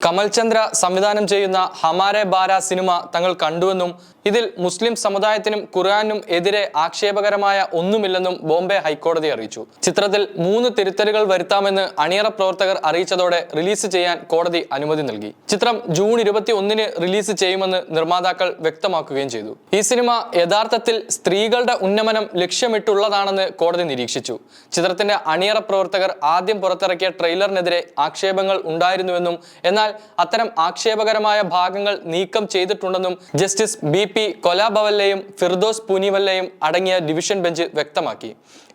കമൽചന്ദ്ര സംവിധാനം ചെയ്യുന്ന ഹമാരെ ബാര സിനിമ തങ്ങൾ കണ്ടുവെന്നും ഇതിൽ മുസ്ലിം സമുദായത്തിനും ഖുർആാനും എതിരെ ആക്ഷേപകരമായ ഒന്നുമില്ലെന്നും ബോംബെ ഹൈക്കോടതി അറിയിച്ചു. ചിത്രത്തിൽ മൂന്ന് തിരുത്തലുകൾ വരുത്താമെന്ന് അണിയറ പ്രവർത്തകർ അറിയിച്ചതോടെ റിലീസ് ചെയ്യാൻ കോടതി അനുമതി നൽകി. ചിത്രം ജൂൺ ഇരുപത്തി ഒന്നിന് റിലീസ് ചെയ്യുമെന്ന് നിർമ്മാതാക്കൾ വ്യക്തമാക്കുകയും ചെയ്തു. ഈ സിനിമ യഥാർത്ഥത്തിൽ സ്ത്രീകളുടെ ഉന്നമനം ലക്ഷ്യമിട്ടുള്ളതാണെന്ന് കോടതി നിരീക്ഷിച്ചു. ചിത്രത്തിന്റെ അണിയറ പ്രവർത്തകർ ആദ്യം പുറത്തിറക്കിയ ട്രെയിലറിനെതിരെ ആക്ഷേപങ്ങൾ ഉണ്ടായിരുന്നുവെന്നും എന്നാൽ അത്തരം ആക്ഷേപകരമായ ഭാഗങ്ങൾ നീക്കം ചെയ്തിട്ടുണ്ടെന്നും ജസ്റ്റിസ് ബി പി കൊലാബവല്ലയും ഫിർദോസ് പൂനിവല്ലയും അടങ്ങിയ ഡിവിഷൻ ബെഞ്ച് വ്യക്തമാക്കി.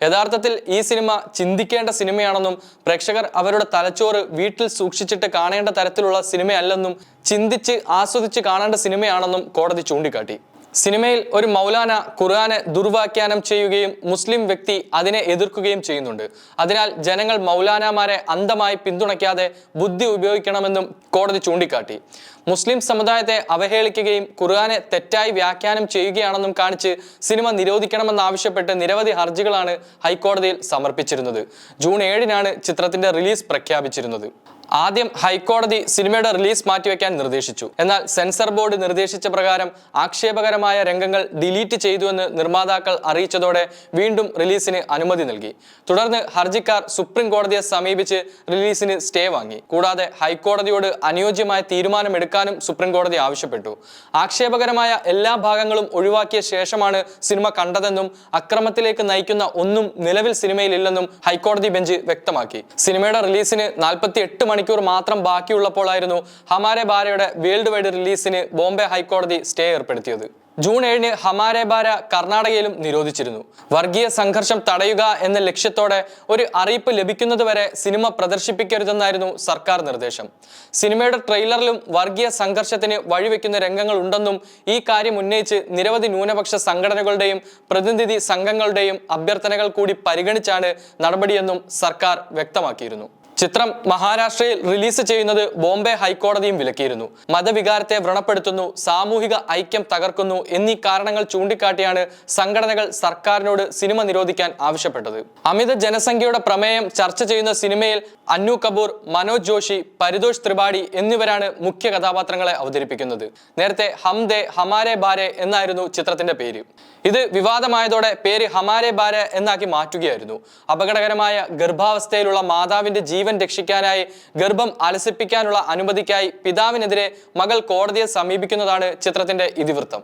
യഥാർത്ഥത്തിൽ ഈ സിനിമ ചിന്തിക്കേണ്ട സിനിമയാണെന്നും പ്രേക്ഷകർ അവരുടെ തലച്ചോറ് വീട്ടിൽ സൂക്ഷിച്ചിട്ട് കാണേണ്ട തരത്തിലുള്ള സിനിമയല്ലെന്നും ചിന്തിച്ച് ആസ്വദിച്ച് കാണേണ്ട സിനിമയാണെന്നും കോടതി ചൂണ്ടിക്കാട്ടി. സിനിമയിൽ ഒരു മൗലാന ഖുർആനെ ദുർവ്യാഖ്യാനം ചെയ്യുകയും മുസ്ലിം വ്യക്തി അതിനെ എതിർക്കുകയും ചെയ്യുന്നുണ്ട്. അതിനാൽ ജനങ്ങൾ മൗലാനമാരെ അന്ധമായി പിന്തുണയ്ക്കാതെ ബുദ്ധി ഉപയോഗിക്കണമെന്നും കോടതി ചൂണ്ടിക്കാട്ടി. മുസ്ലിം സമുദായത്തെ അവഹേളിക്കുകയും ഖുർആനെ തെറ്റായി വ്യാഖ്യാനം ചെയ്യുകയാണെന്നും കാണിച്ച് സിനിമ നിരോധിക്കണമെന്നാവശ്യപ്പെട്ട് നിരവധി ഹർജികളാണ് ഹൈക്കോടതിയിൽ സമർപ്പിച്ചിരുന്നത്. ജൂൺ ഏഴിനാണ് ചിത്രത്തിന്റെ റിലീസ് പ്രഖ്യാപിച്ചിരുന്നത്. ആദ്യം ഹൈക്കോടതി സിനിമയുടെ റിലീസ് മാറ്റിവെക്കാൻ നിർദ്ദേശിച്ചു. എന്നാൽ സെൻസർ ബോർഡ് നിർദ്ദേശിച്ച പ്രകാരം ആക്ഷേപകരമായ രംഗങ്ങൾ ഡിലീറ്റ് ചെയ്തുവെന്ന് നിർമ്മാതാക്കൾ അറിയിച്ചതോടെ വീണ്ടും റിലീസിന് അനുമതി നൽകി. തുടർന്ന് ഹർജിക്കാർ സുപ്രീം കോടതിയെ സമീപിച്ച് റിലീസിന് സ്റ്റേ വാങ്ങി. കൂടാതെ ഹൈക്കോടതിയോട് അനുയോജ്യമായ തീരുമാനമെടുക്കാനും സുപ്രീം കോടതി ആവശ്യപ്പെട്ടു. ആക്ഷേപകരമായ എല്ലാ ഭാഗങ്ങളും ഒഴിവാക്കിയ ശേഷമാണ് സിനിമ കണ്ടതെന്നും അക്രമത്തിലേക്ക് നയിക്കുന്ന ഒന്നും നിലവിൽ സിനിമയിലില്ലെന്നും ഹൈക്കോടതി ബെഞ്ച് വ്യക്തമാക്കി. സിനിമയുടെ റിലീസിന് നാൽപ്പത്തി എട്ട് മണിക്കൂർ മാത്രം ബാക്കിയുള്ളപ്പോഴായിരുന്നു ഹമാരെ ബാരയുടെ വേൾഡ് വൈഡ് റിലീസിന് ബോംബെ ഹൈക്കോടതി സ്റ്റേ ഏർപ്പെടുത്തിയത്. ജൂൺ ഏഴിന് ഹമാരെ ബാര കർണാടകയിലും നിരോധിച്ചിരുന്നു. വർഗീയ സംഘർഷം തടയുക എന്ന ലക്ഷ്യത്തോടെ ഒരു അറിയിപ്പ് ലഭിക്കുന്നതുവരെ സിനിമ പ്രദർശിപ്പിക്കരുതെന്നായിരുന്നു സർക്കാർ നിർദ്ദേശം. സിനിമയുടെ ട്രെയിലറിലും വർഗീയ സംഘർഷത്തിന് വഴിവെക്കുന്ന രംഗങ്ങൾ ഉണ്ടെന്നും ഈ കാര്യം ഉന്നയിച്ച് നിരവധി ന്യൂനപക്ഷ സംഘടനകളുടെയും പ്രതിനിധി സംഘങ്ങളുടെയും അഭ്യർത്ഥനകൾ കൂടി പരിഗണിച്ചാണ് നടപടിയെന്നും സർക്കാർ വ്യക്തമാക്കിയിരുന്നു. ചിത്രം മഹാരാഷ്ട്രയിൽ റിലീസ് ചെയ്യുന്നത് ബോംബെ ഹൈക്കോടതിയും വിലക്കിയിരുന്നു. മതവികാരത്തെ വ്രണപ്പെടുത്തുന്നു സാമൂഹിക ഐക്യം തകർക്കുന്നു എന്നീ കാരണങ്ങൾ ചൂണ്ടിക്കാട്ടിയാണ് സംഘടനകൾ സർക്കാരിനോട് സിനിമ നിരോധിക്കാൻ ആവശ്യപ്പെട്ടത്. അമിത ജനസംഖ്യയുടെ പ്രമേയം ചർച്ച ചെയ്യുന്ന സിനിമയിൽ അന്നു കപൂർ മനോജ് ജോഷി പരിതോഷ് ത്രിപാഠി എന്നിവരാണ് മുഖ്യ കഥാപാത്രങ്ങളെ അവതരിപ്പിക്കുന്നത്. നേരത്തെ ഹം ദേ ഹമാരെ ബാരെ എന്നായിരുന്നു ചിത്രത്തിന്റെ പേര്. ഇത് വിവാദമായതോടെ പേര് ഹമാരെ ബാരെ എന്നാക്കി മാറ്റുകയായിരുന്നു. അപകടകരമായ ഗർഭാവസ്ഥയിലുള്ള മാതാവിന്റെ രക്ഷിക്കാനായി ഗർഭം അലസിപ്പിക്കാനുള്ള അനുമതിക്കായി പിതാവിനെതിരെ മകൾ കോടതിയെ സമീപിക്കുന്നതാണ് ചിത്രത്തിന്റെ ഇതിവൃത്തം.